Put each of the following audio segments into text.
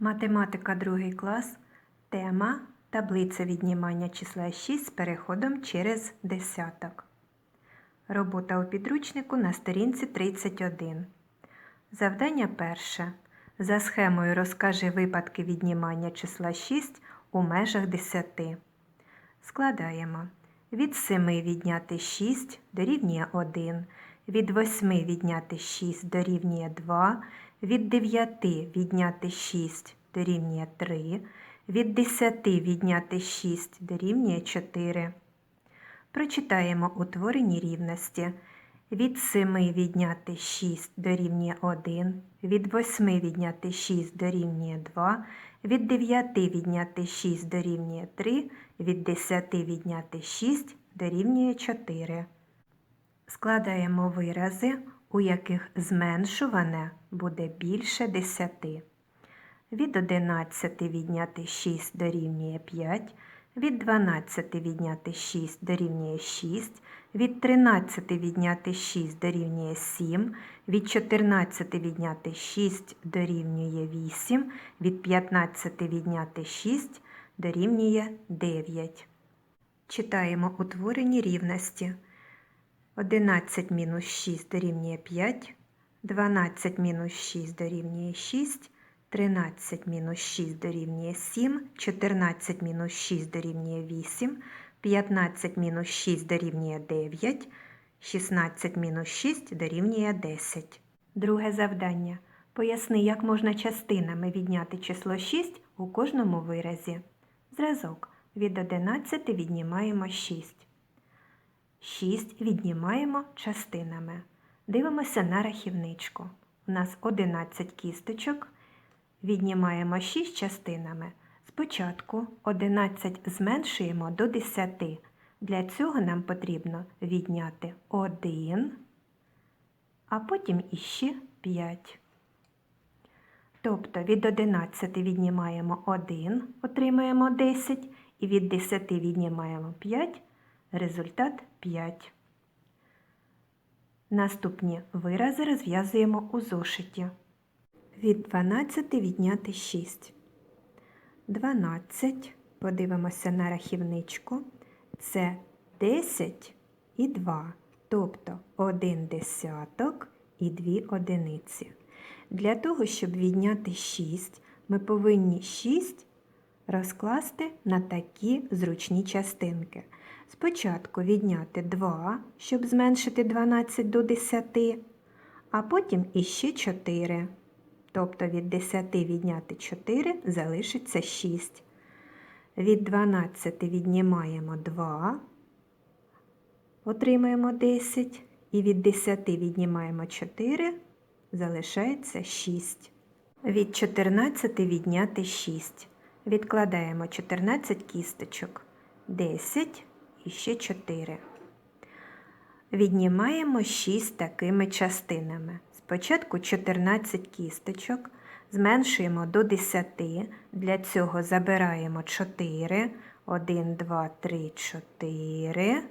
Математика 2 клас. Тема таблиця віднімання числа 6 з переходом через десяток. Робота у підручнику на сторінці 31. Завдання перше. За схемою розкажи випадки віднімання числа 6 у межах 10. Складаємо. Від 7 відняти 6 дорівнює 1. Від 8 відняти 6 дорівнює 2. Від 9 відняти 6 дорівнює 3. Від 10 відняти 6 дорівнює 4. Прочитаємо утворені рівності. Від 7 відняти 6 дорівнює 1, від 8 відняти 6 дорівнює 2, від 9 відняти 6 дорівнює 3, від 10 відняти 6 дорівнює 4. Складаємо вирази, у яких зменшуване буде більше 10. Від 11 відняти 6 дорівнює 5, від 12 відняти 6 дорівнює 6, від 13 відняти 6 дорівнює 7, від 14 відняти 6 дорівнює 8, від 15 відняти 6 дорівнює 9. Читаємо утворені рівності. 11 мінус 6 дорівнює 5, 12 мінус 6 дорівнює 6, 13 мінус 6 дорівнює 7, 14 мінус 6 дорівнює 8, 15 мінус 6 дорівнює 9, 16 мінус 6 дорівнює 10. Друге завдання. Поясни, як можна частинами відняти число 6 у кожному виразі. Зразок. Від 11 віднімаємо 6. 6 віднімаємо частинами. Дивимося на рахівничку. У нас 11 кісточок. Віднімаємо 6 частинами. Спочатку 11 зменшуємо до 10. Для цього нам потрібно відняти 1, а потім іще 5. Тобто від 11 віднімаємо 1, отримаємо 10, і від 10 віднімаємо 5, результат 5. Наступні вирази розв'язуємо у зошиті. Від 12 відняти 6. 12. Подивимося на рахівничку. Це 10 і 2. Тобто 1 десяток і 2 одиниці. Для того, щоб відняти 6, ми повинні 6 розкласти на такі зручні частинки. Спочатку відняти 2, щоб зменшити 12 до 10, а потім іще 4. Тобто від 10 відняти 4 залишиться 6. Від 12 віднімаємо 2, отримаємо 10. І від 10 віднімаємо 4, залишається 6. Від 14 відняти 6. Відкладаємо 14 кісточок, 10 і ще 4. Віднімаємо 6 такими частинами. Спочатку 14 кісточок, зменшуємо до 10, для цього забираємо 4, 1, 2, 3, 4,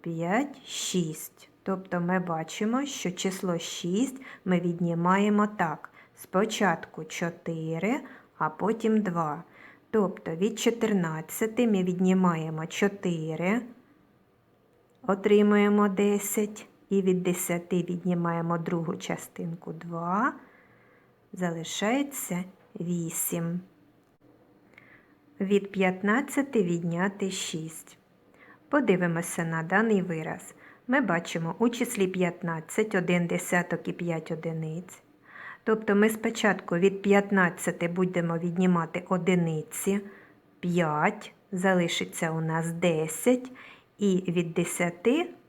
5, 6. Тобто ми бачимо, що число 6 ми віднімаємо так. Спочатку 4, а потім 2. Тобто від 14 ми віднімаємо 4, отримуємо 10. І від 10 віднімаємо другу частинку 2, залишається 8. Від 15 відняти 6. Подивимося на даний вираз. Ми бачимо у числі 15 1 десяток і 5 одиниць. Тобто ми спочатку від 15 будемо віднімати одиниці, 5, залишиться у нас 10, і від 10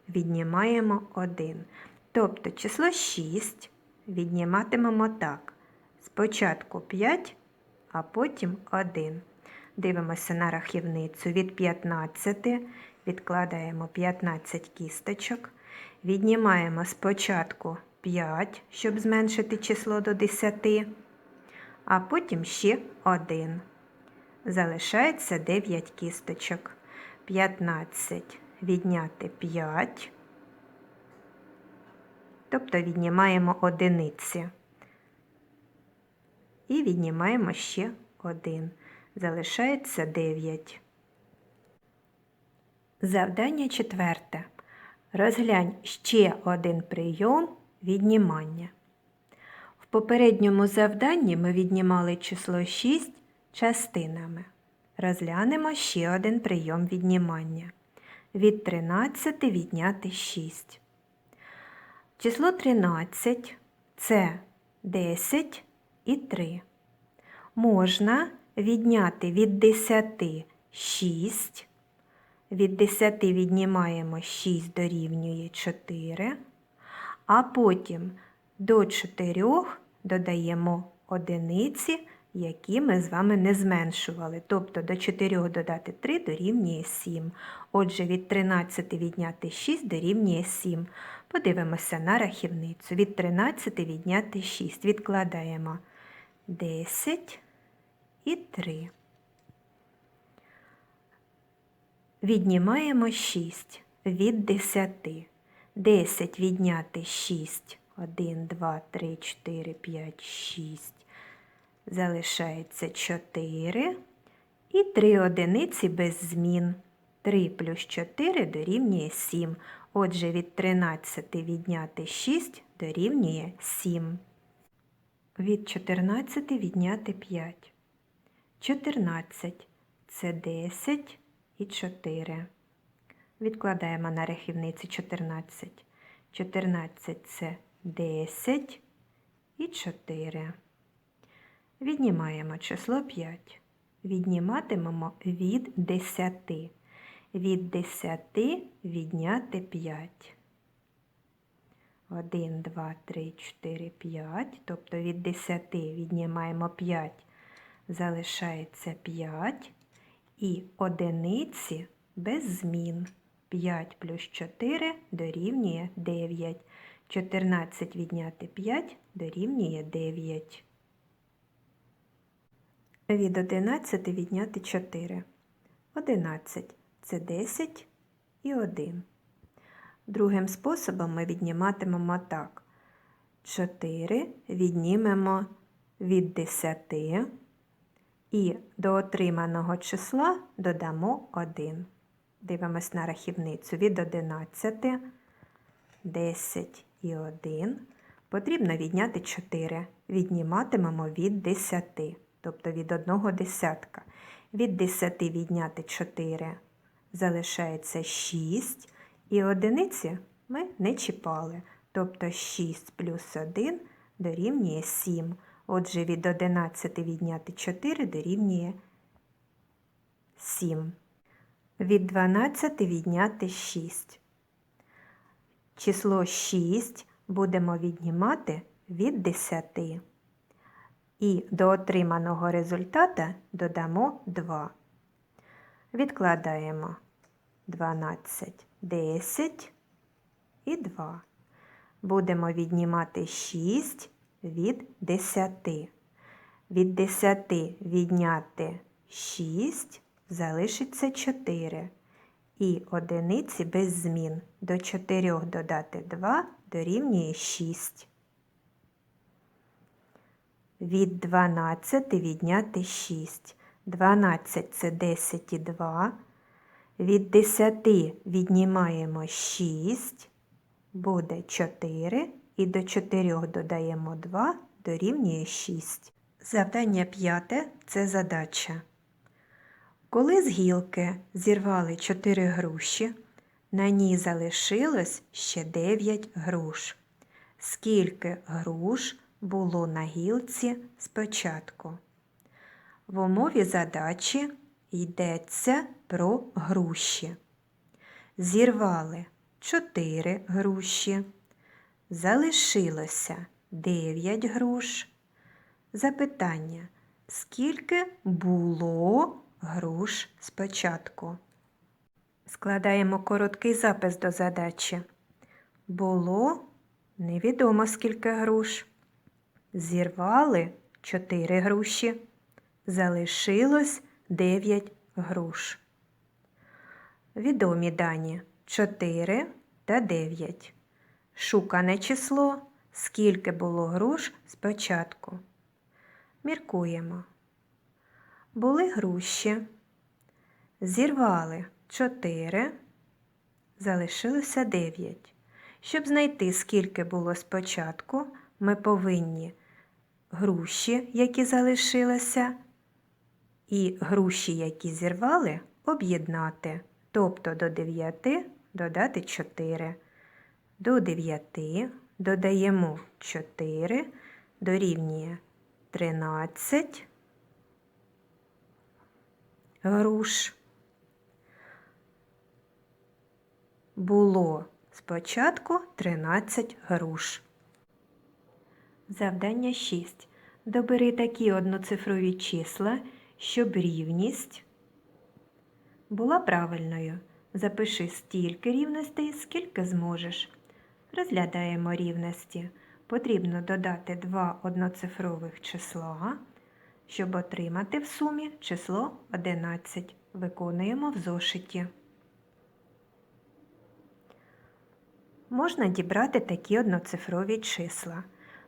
віднімаємо 1. Тобто число 6 відніматимемо так. Спочатку 5, а потім 1. Дивимося на рахівницю від 15, відкладаємо 15 кісточок. Віднімаємо спочатку 5, щоб зменшити число до 10, а потім ще 1. Залишається 9 кісточок. 15 відняти 5, тобто віднімаємо одиниці. і віднімаємо ще 1. Залишається 9. Завдання четверте. Розглянь ще один прийом віднімання. В попередньому завданні ми віднімали число 6 частинами. Розглянемо ще один прийом віднімання. Від 13 відняти 6. Число 13 це 10 і 3. Можна відняти від 10 6. Від 10 віднімаємо 6 дорівнює 4, а потім до 4 додаємо одиниці, які ми з вами не зменшували. Тобто до 4 додати 3 дорівнює 7. Отже, від 13 відняти 6 дорівнює 7. Подивимося на рахівницю. Від 13 відняти 6. Відкладаємо 10 і 3. Віднімаємо 6 від 10. 10 відняти 6. 1, 2, 3, 4, 5, 6. Залишається 4. І 3 одиниці без змін. 3 плюс 4 дорівнює 7. Отже, від 13 відняти 6 дорівнює 7. Від 14 відняти 5. 14 це 10 і 4. Відкладаємо на рахівниці 14. 14 це 10 і 4. Віднімаємо число 5. Відніматимемо від 10. Від 10 відняти 5. 1, 2, 3, 4, 5. Тобто від 10 віднімаємо 5, залишається 5. І одиниці без змін. 5 плюс 4 дорівнює 9. 14 відняти 5 дорівнює 9. Від 11 відняти 4. 11 це 10 і 1. Другим способом ми відніматимемо так. 4 віднімемо від 10 і до отриманого числа додамо 1. Дивимось на рахівницю від 11, 10 і 1. Потрібно відняти 4. Відніматимемо від 10, тобто від 1 десятка. Від 10 відняти 4 залишається 6. І одиниці ми не чіпали. Тобто 6 плюс 1 дорівнює 7. Отже, від 11 відняти 4 дорівнює 7. Від 12 відняти 6. Число 6 будемо віднімати від 10. І до отриманого результата додамо 2. Відкладаємо 12, 10 і 2. Будемо віднімати 6 від 10. Від 10 відняти 6 залишиться 4. І одиниці без змін. До 4 додати 2 дорівнює 6. Від 12 відняти 6. 12 це 10 і 2. Від 10 віднімаємо 6, буде 4, і до 4 додаємо 2, дорівнює 6. Завдання п'яте це задача. Коли з гілки зірвали 4 груші, на ній залишилось ще 9 груш. Скільки груш було на гілці спочатку? В умові задачі йдеться про груші. Зірвали 4 груші, залишилося 9 груш. Запитання, скільки було груш спочатку? Складаємо короткий запис до задачі. Було невідомо скільки груш. Зірвали 4 груші. Залишилось 9 груш. Відомі дані 4 та 9. Шукане число, скільки було груш спочатку. Міркуємо. Були груші, зірвали 4, залишилося 9. Щоб знайти, скільки було спочатку, ми повинні груші, які залишилися, і груші, які зірвали, об'єднати. Тобто до 9 додати 4. До 9 додаємо 4, дорівнює 13 груш. Було спочатку 13 груш. Завдання 6. Добери такі одноцифрові числа, щоб рівність була правильною. Запиши стільки рівностей, скільки зможеш. Розглядаємо рівності. Потрібно додати два одноцифрових числа, щоб отримати в сумі число 11. Виконуємо в зошиті. Можна дібрати такі одноцифрові числа.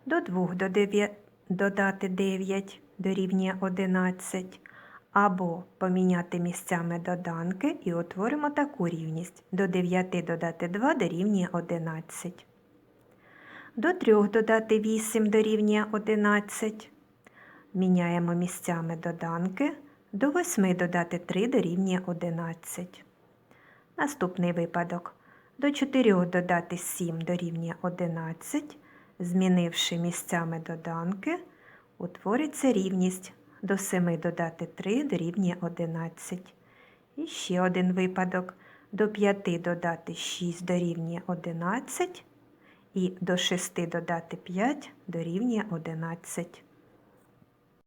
До 2 до 9, додати 9 дорівнює 11. Або поміняти місцями доданки і утворимо таку рівність. До 9 додати 2 дорівнює 11. До 3 додати 8 дорівнює 11. Міняємо місцями доданки. До 8 додати 3 дорівнює 11. Наступний випадок. До 4 додати 7 дорівнює 11. Змінивши місцями доданки, утвориться рівність. До 7 додати 3 дорівнює 11. І ще один випадок. До 5 додати 6 дорівнює 11. І до 6 додати 5 дорівнює 11.